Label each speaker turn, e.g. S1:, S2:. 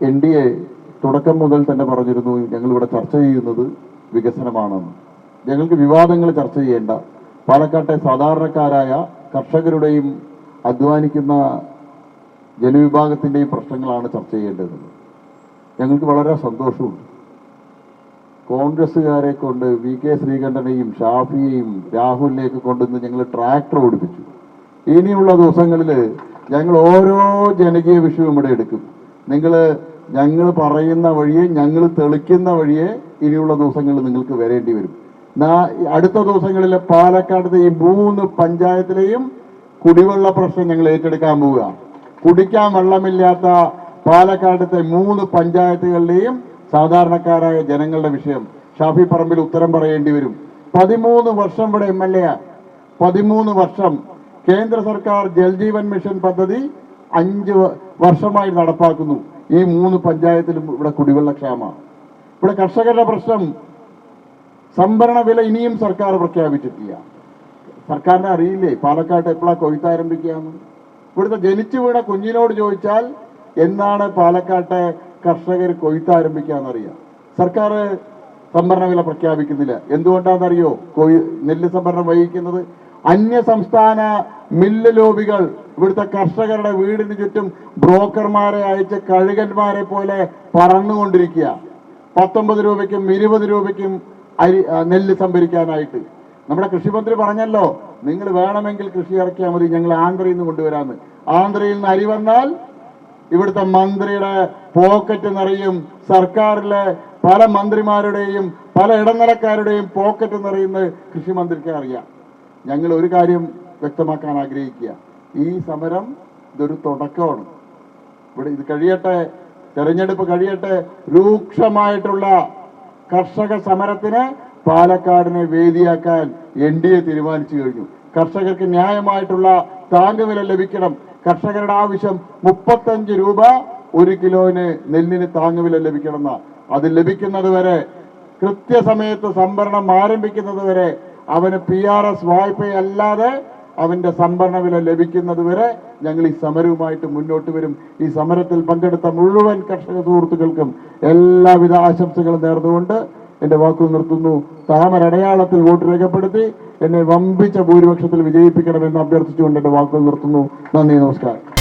S1: N D A തുടക്കം മുതൽ തന്നെ പറഞ്ഞിരുന്നു ഞങ്ങളിവിടെ ചർച്ച ചെയ്യുന്നത് വികസനമാണെന്ന്. ഞങ്ങൾക്ക് വിവാദങ്ങൾ ചർച്ച ചെയ്യേണ്ട പാലക്കാട്ടെ സാധാരണക്കാരായ കർഷകരുടെയും അധ്വാനിക്കുന്ന ജനവിഭാഗത്തിന്റെയും പ്രശ്നങ്ങളാണ് ചർച്ച ചെയ്യേണ്ടത്. ഞങ്ങൾക്ക് വളരെ സന്തോഷമുണ്ട്. കോൺഗ്രസ്സുകാരെ കൊണ്ട് വി കെ ശ്രീകണ്ഠനെയും ഷാഫിയെയും രാഹുലിനെയൊക്കെ കൊണ്ടുവന്ന് ഞങ്ങൾ ട്രാക്ടർ ഓടിപ്പിച്ചു. ഇനിയുള്ള ദിവസങ്ങളിൽ ഞങ്ങൾ ഓരോ ജനകീയ വിഷയവും ഇവിടെ എടുക്കും. നിങ്ങൾ ഞങ്ങൾ പറയുന്ന വഴിയെ ഞങ്ങൾ തെളിക്കുന്ന വഴിയെ ഇനിയുള്ള ദിവസങ്ങളിൽ നിങ്ങൾക്ക് വരേണ്ടി വരും. അടുത്ത ദിവസങ്ങളിൽ പാലക്കാടത്തെ ഈ മൂന്ന് പഞ്ചായത്തിലെയും കുടിവെള്ള പ്രശ്നം ഞങ്ങൾ ഏറ്റെടുക്കാൻ പോവുക. കുടിക്കാൻ വെള്ളമില്ലാത്ത പാലക്കാടത്തെ മൂന്ന് പഞ്ചായത്തുകളിലെയും സാധാരണക്കാരായ ജനങ്ങളുടെ വിഷയം ഷാഫി പറമ്പിൽ ഉത്തരം പറയേണ്ടി വരും. പതിമൂന്ന് വർഷം ഇവിടെ എം എൽ എ വർഷം കേന്ദ്ര സർക്കാർ ജൽജീവൻ മിഷൻ പദ്ധതി അഞ്ച് വർഷമായി നടപ്പാക്കുന്നു. ഈ മൂന്ന് പഞ്ചായത്തിലും ഇവിടെ കുടിവെള്ളക്ഷാമമാണ് ഇവിടെ കർഷകരുടെ പ്രശ്നം. സംഭരണ വില ഇനിയും സർക്കാർ പ്രഖ്യാപിച്ചിട്ടില്ല. സർക്കാരിനെ അറിയില്ലേ? പാലക്കാട്ട് എപ്പോഴാണ് കൊയ്ത്ത് ആരംഭിക്കുകയെന്ന്? ഇവിടുത്തെ ജനിച്ചു വീണ കുഞ്ഞിനോട് ചോദിച്ചാൽ എന്നാണ് പാലക്കാട്ടെ കർഷകർ കൊയ്ത്ത് ആരംഭിക്കാന്നറിയാം സർക്കാർ സംഭരണ വില പ്രഖ്യാപിക്കുന്നില്ല. എന്തുകൊണ്ടാണെന്നറിയോ? കൊയ് നെല്ല് സംഭരണം വഹിക്കുന്നത് അന്യ സംസ്ഥാന മില്ല് ലോബികൾ ഇവിടുത്തെ കർഷകരുടെ വീടിന് ചുറ്റും ബ്രോക്കർമാരെ അയച്ച് കഴുകന്മാരെ പോലെ പറന്നുകൊണ്ടിരിക്കുക. പത്തൊമ്പത് രൂപയ്ക്കും ഇരുപത് രൂപയ്ക്കും അരി നെല്ല് സംഭരിക്കാനായിട്ട്. നമ്മുടെ കൃഷിമന്ത്രി പറഞ്ഞല്ലോ നിങ്ങൾ വേണമെങ്കിൽ കൃഷി ഇറക്കിയാൽ മതി ഞങ്ങൾ ആന്ധ്രയിൽ നിന്ന് കൊണ്ടുവരാമെന്ന് ആന്ധ്രയിൽ നിന്ന് അരി വന്നാൽ ഇവിടുത്തെ മന്ത്രിയുടെ പോക്കറ്റ് നിറയും സർക്കാരിലെ പല മന്ത്രിമാരുടെയും പല ഇടനിലക്കാരുടെയും പോക്കറ്റ് നിറയുന്നത് കൃഷിമന്ത്രിക്ക് അറിയാം. ഞങ്ങൾ ഒരു കാര്യം വ്യക്തമാക്കാൻ ആഗ്രഹിക്കുക. ഈ സമരം ഇതൊരു തുടക്കമാണ്. ഇവിടെ ഇത് കഴിയട്ടെ തെരഞ്ഞെടുപ്പ് കഴിയട്ടെ രൂക്ഷമായിട്ടുള്ള കർഷക സമരത്തിന് പാലക്കാടിനെ വേദിയാക്കാൻ എൻ ഡി എ തീരുമാനിച്ചു കഴിഞ്ഞു. കർഷകർക്ക് ന്യായമായിട്ടുള്ള താങ്ങുവില ലഭിക്കണം. കർഷകരുടെ ആവശ്യം മുപ്പത്തഞ്ച് രൂപ ഒരു കിലോന് നെല്ലിന് താങ്ങുവില ലഭിക്കണമെന്ന. അത് ലഭിക്കുന്നത് വരെ കൃത്യസമയത്ത് സംഭരണം ആരംഭിക്കുന്നത് വരെ അവന് പി ആർ എസ് വായ്പയല്ലാതെ അവന്റെ സംഭരണ വില ലഭിക്കുന്നത് വരെ ഞങ്ങൾ ഈ സമരവുമായിട്ട് മുന്നോട്ട് വരും. ഈ സമരത്തിൽ പങ്കെടുത്ത മുഴുവൻ കർഷക സുഹൃത്തുക്കൾക്കും എല്ലാവിധ ആശംസകളും നേർന്നുകൊണ്ട് എന്റെ വാക്കുകൾ നിർത്തുന്നു. താമരടയാളത്തിൽ വോട്ട് രേഖപ്പെടുത്തി എന്നെ വമ്പിച്ച ഭൂരിപക്ഷത്തിൽ വിജയിപ്പിക്കണമെന്ന് അഭ്യർത്ഥിച്ചുകൊണ്ട് എന്റെ വാക്കുകൾ നിർത്തുന്നു. നന്ദി നമസ്കാരം.